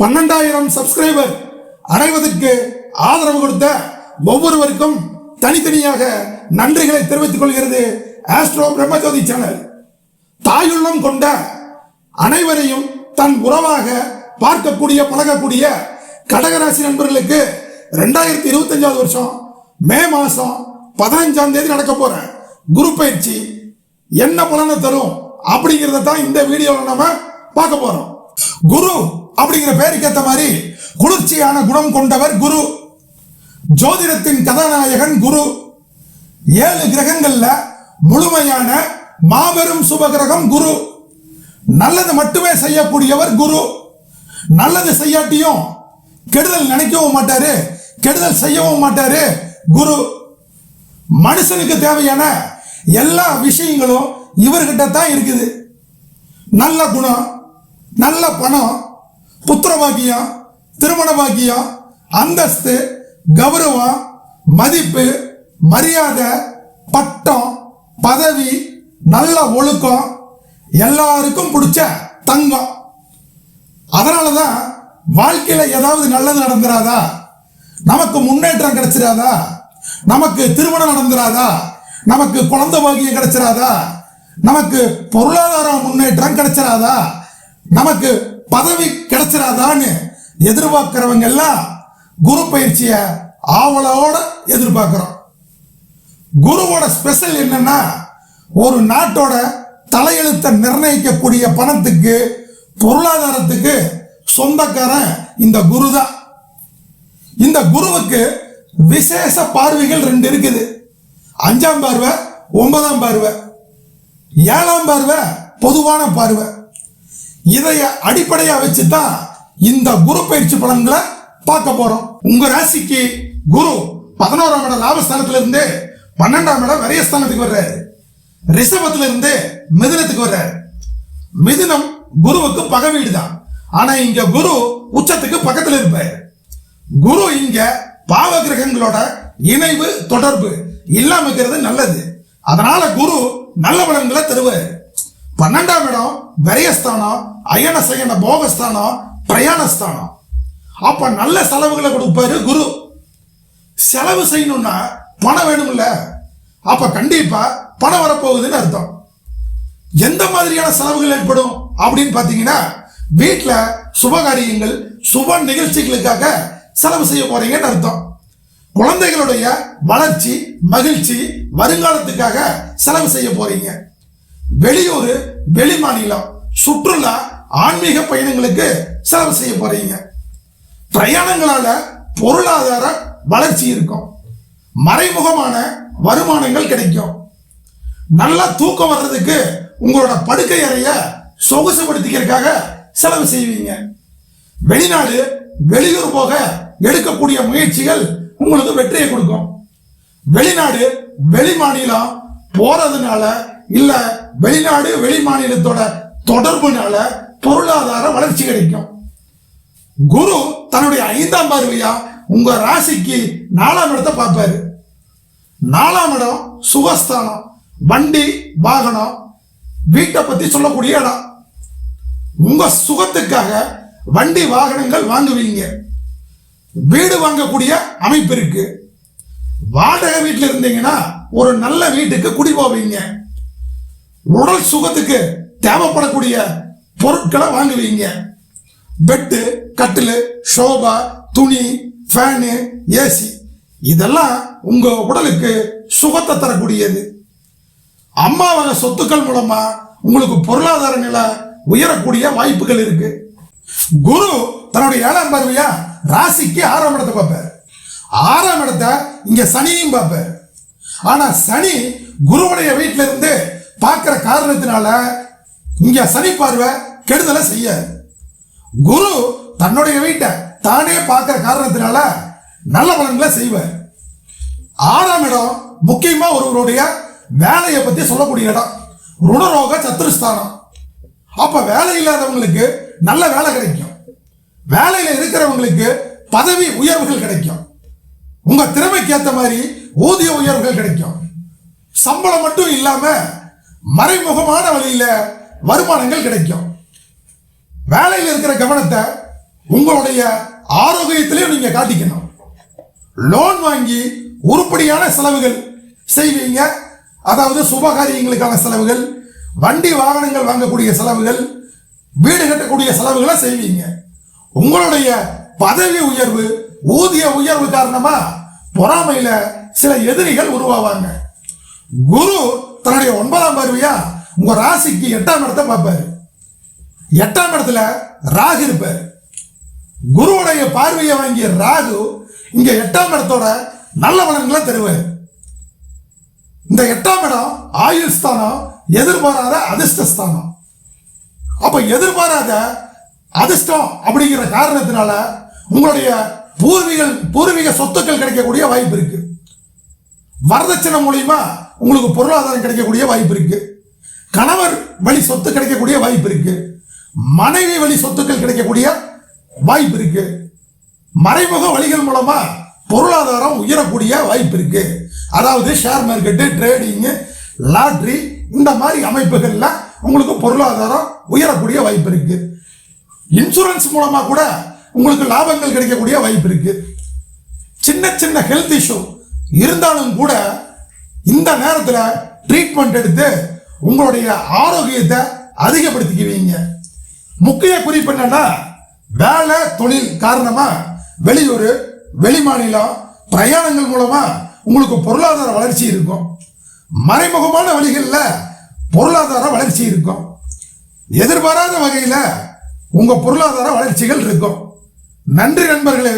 பன்னெண்டாயிரம் சப்ஸ்கிரைபர் அடைவதற்கு ஆதரவு கொடுத்த ஒவ்வொருவருக்கும் தனித்தனியாக நன்றிகளை தெரிவித்துக் கொள்கிறது ஆஸ்ட்ரோ பிரம்மஜோதி சேனல் தாயுள்ளம் கொண்ட அனைவரையும் தன் உறவாக பார்க்கக்கூடிய பழகக்கூடிய கடகராசி நண்பர்களுக்கு ரெண்டாயிரத்தி இருபத்தஞ்சாவது வருஷம் மே மாசம் பதினஞ்சாம் தேதி நடக்க போற குரு பயிற்சி என்ன பலனை தரும் அப்படிங்கிறத தான் இந்த வீடியோவில் நம்ம பார்க்க போறோம். குரு அப்படிங்கிற பெயருக்கு ஏற்ற மாதிரி குளிர்ச்சியான குணம் கொண்டவர் குரு. ஜோதிடத்தின் கதாநாயகன் குரு. ஏழு கிரகங்கள்ல முழுமையான மாபெரும் சுபகிரகம் குரு. நல்லது மட்டுமே செய்யக்கூடியவர் குரு. நல்லது செய்யாட்டியும் கெடுதல் நினைக்கவும் மாட்டாரு கெடுதல் செய்யவும் மாட்டாரு குரு. மனுஷனுக்கு தேவையான எல்லா விஷயங்களும் இவர்கிட்ட தான் இருக்குது. நல்ல குணம் நல்ல பணம் புத்திர பாக்கியம் திருமண பாக்கியம் அந்தஸ்து கௌரவம் மதிப்பு மரியாதை பட்டம் பதவி நல்ல ஒழுக்கம் எல்லாருக்கும் பிடிச்ச தங்கம். அதனால தான் வாழ்க்கையில் ஏதாவது நல்லது நடந்துராதா? நமக்கு முன்னேற்றம் கிடைச்சிராதா? நமக்கு திருமணம் நடந்துராதா? நமக்கு குழந்தை பாக்கியம் கிடைச்சிராதா? நமக்கு பொருளாதார முன்னேற்றம் கிடைச்சிராதா? நமக்கு பதவி கிடைச்சிடாதான்னு எதிர்பார்க்கிறவங்க எல்லாம் குரு பயிற்சியை ஆவலோட எதிர்பார்க்கிறோம். குருவோட ஸ்பெஷல் என்னன்னா ஒரு நாட்டோட தலையெழுத்தை நிர்ணயிக்கக்கூடிய பணத்துக்கு பொருளாதாரத்துக்கு சொந்தக்காரன் இந்த குரு தான் இந்த குருவுக்கு விசேஷ பார்வைகள் ரெண்டு இருக்குது. அஞ்சாம் பார்வை ஒன்பதாம் பார்வை ஏழாம் பார்வை பொதுவான பார்வை. இதைய அடிப்படையா வச்சு தான் இந்த குரு பயிற்சி பலன்களை பார்க்க போறோம். உங்க ராசிக்கு குரு பதினோராம் இடம் லாபஸ்தானத்துல இருந்து பன்னெண்டாம் இடம் விரயஸ்தானத்துக்கு வர்றாரு. ரிஷபத்துல இருந்து மிதினத்துக்கு வர்றாரு. மிதினம் குருவுக்கு பகை வீடு தான் ஆனா இங்க குரு உச்சத்துக்கு பக்கத்துல இருப்பாரு. குரு இங்க பாவ கிரகங்களோட இணைவு தொடர்பு இல்லாம இருக்கிறது நல்லது. அதனால குரு நல்ல பலன்களை தருவார். பன்னெண்டாம் இடம் விரயஸ்தானம். அயன சயன போகஸ்தானம் பிரயாணஸ்தானம் அப்ப நல்ல செலவுகளை கொடுப்பாரு குரு. செலவு செய்யணும்னா பணம் வேணும்ல. அப்ப கண்டிப்பா பணம் வரப்போகுதுன்னு அர்த்தம். எந்த மாதிரியான செலவுகள் ஏற்படும் அப்படின்னு பார்த்தீங்கன்னா வீட்டில் சுபகாரியங்கள் சுப நிகழ்ச்சிகளுக்காக செலவு செய்ய போறீங்கன்னு அர்த்தம். குழந்தைகளுடைய வளர்ச்சி மகிழ்ச்சி வருங்காலத்துக்காக செலவு செய்ய போறீங்க. வெளியூர் வெளி மாநிலம். சுற்றுலா ஆன்மீக பயணங்களுக்கு செலவு செய்ய போறீங்க. பிரயாணங்களால பொருளாதார வளர்ச்சி இருக்கும். மறைமுகமான வருமானங்கள் கிடைக்கும். நல்லா தூக்கம் வர்றதுக்கு உங்களோட படுக்கை அறைய சொகுசுபடுத்திக்கிறதுக்காக செலவு செய்வீங்க. வெளிநாடு வெளியூர் போக எடுக்கக்கூடிய முயற்சிகள் உங்களுக்கு வெற்றியை கொடுக்கும். வெளிநாடு வெளி மாநிலம் போறதுனால இல்ல வெளிநாடு வெளி மாநிலத்தோட தொடர்புனால பொருளாதார வளர்ச்சி கிடைக்கும். குரு தன்னுடைய ஐந்தாம் பார்வையா உங்க ராசிக்கு நாலாம் இடத்தை பார்ப்பாரு. நாலாம் இடம் சுகஸ்தானம் வண்டி வாகனம் வீட்டை பத்தி சொல்லக்கூடிய இடம். உங்க சுகத்துக்காக வண்டி வாகனங்கள் வாங்குவீங்க. வீடு வாங்கக்கூடிய அமைப்பு இருக்கு. வாடகை வீட்டில் இருந்தீங்கன்னா ஒரு நல்ல வீட்டுக்கு குடி போவீங்க. உடல் சுகத்துக்கு தேவைப்படக்கூடிய பொருட்களை வாங்குவீங்க. பெட்டு கட்டில் ஷோபா துணி ஃபேனு ஏசி இதெல்லாம் உங்க உடலுக்கு சுகத்தை தரக்கூடியது. அம்மா வகை சொத்துக்கள் மூலமா உங்களுக்கு பொருளாதார நிலை உயரக்கூடிய வாய்ப்புகள் இருக்கு. குரு தன்னுடைய ஏழாம் பார்வையா ராசிக்கு ஆறாம் இடத்தை பார்ப்பார். ஆறாம் இடத்தை இங்க சனியும் பார்ப்பார். ஆனா சனி குருவுடைய வீட்டில இருந்து பார்க்கிற காரணத்தினால இங்க சனி பார்வை கெடுதலை செய்ய. குரு தன்னுடைய வீட்டை தானே பார்க்கிற காரணத்தினால நல்ல பலன்களை செய்வார். ஆறாம் இடம் முக்கியமா ஒருவருடைய வேலையை பத்தி சொல்லக்கூடிய இடம். ருணரோக சத்துருஸ்தானம் அப்ப வேலை இல்லாதவங்களுக்கு நல்ல வேலை கிடைக்கும். வேலையில இருக்கிறவங்களுக்கு பதவி உயர்வுகள் கிடைக்கும். உங்க திறமைக்கு ஏற்ற மாதிரி ஊதிய உயர்வுகள் கிடைக்கும். சம்பளம் மட்டும் இல்லாம மறைமுகமான வழியில வருமானங்கள் கிடைக்கும். வேலையில் இருக்கிற கவனத்தை உங்களுடைய ஆரோக்கியத்திலையும் நீங்க காட்டிக்கணும். லோன் வாங்கி உருப்படியான செலவுகள் செய்வீங்க. அதாவது சுபகாரியங்களுக்கான செலவுகள் வண்டி வாகனங்கள் வாங்கக்கூடிய செலவுகள் வீடு கட்டக்கூடிய செலவுகளை செய்வீங்க. உங்களுடைய பதவி உயர்வு ஊதிய உயர்வு காரணமா பொறாமையில சில எதிரிகள் உருவாவாங்க. குரு தன்னுடைய ஒன்பதாம் பருவியா உங்க ராசிக்கு எட்டாம் இடத்தை பார்ப்பாரு. எட்டாம் இடத்துல ராகு இருப்பார். குருவுடைய பார்வையை வாங்கிய ராகு இங்க எட்டாம் இடத்தோட நல்ல பலன்களை தருவார். இந்த எட்டாம் இடம் ஆயுள் ஸ்தானம் எதிர்பாராத அதிர்ஷ்ட ஸ்தானம். அப்ப எதிர்பாராத அதிர்ஷ்டம் அப்படிங்கிற காரணத்தினால உங்களுடைய பூர்வீக பூர்வீக சொத்துக்கள் கிடைக்கக்கூடிய வாய்ப்பு இருக்கு. வரதட்சணை மூலியமா உங்களுக்கு பொருளாதாரம் கிடைக்கக்கூடிய வாய்ப்பு இருக்குது கணவர் வழி சொத்து கிடைக்கக்கூடிய வாய்ப்பு இருக்கு. மனைவி வழி சொத்துக்கள் கிடைக்கக்கூடிய வாய்ப்பு இருக்கு. மறைமுக வழிகள் மூலமா பொருளாதாரம் உயரக்கூடிய வாய்ப்பு இருக்கு. அதாவது ஷேர் மார்க்கெட்டு ட்ரேடிங் லாட்ரி இந்த மாதிரி அமைப்புகள்ல உங்களுக்கு பொருளாதாரம் உயரக்கூடிய வாய்ப்பு இருக்கு. இன்சூரன்ஸ் மூலமா கூட உங்களுக்கு லாபங்கள் கிடைக்கக்கூடிய வாய்ப்பு இருக்கு. சின்ன சின்ன ஹெல்த் இஷ்யூ இருந்தாலும் கூட இந்த நேரத்தில் ட்ரீட்மெண்ட் எடுத்து உங்களுடைய ஆரோக்கியத்தை அதிகப்படுத்திக்குவீங்க. முக்கிய குறிப்பு என்னன்னா வேலை தொழில் காரணமா வெளியூர் வெளி மாநிலம் பிரயாணங்கள் மூலமா உங்களுக்கு பொருளாதார வளர்ச்சி இருக்கும். மறைமுகமான வழிகளில் பொருளாதார வளர்ச்சி இருக்கும். எதிர்பாராத வகையில் உங்கள் பொருளாதார வளர்ச்சிகள் இருக்கும். நன்றி நண்பர்களே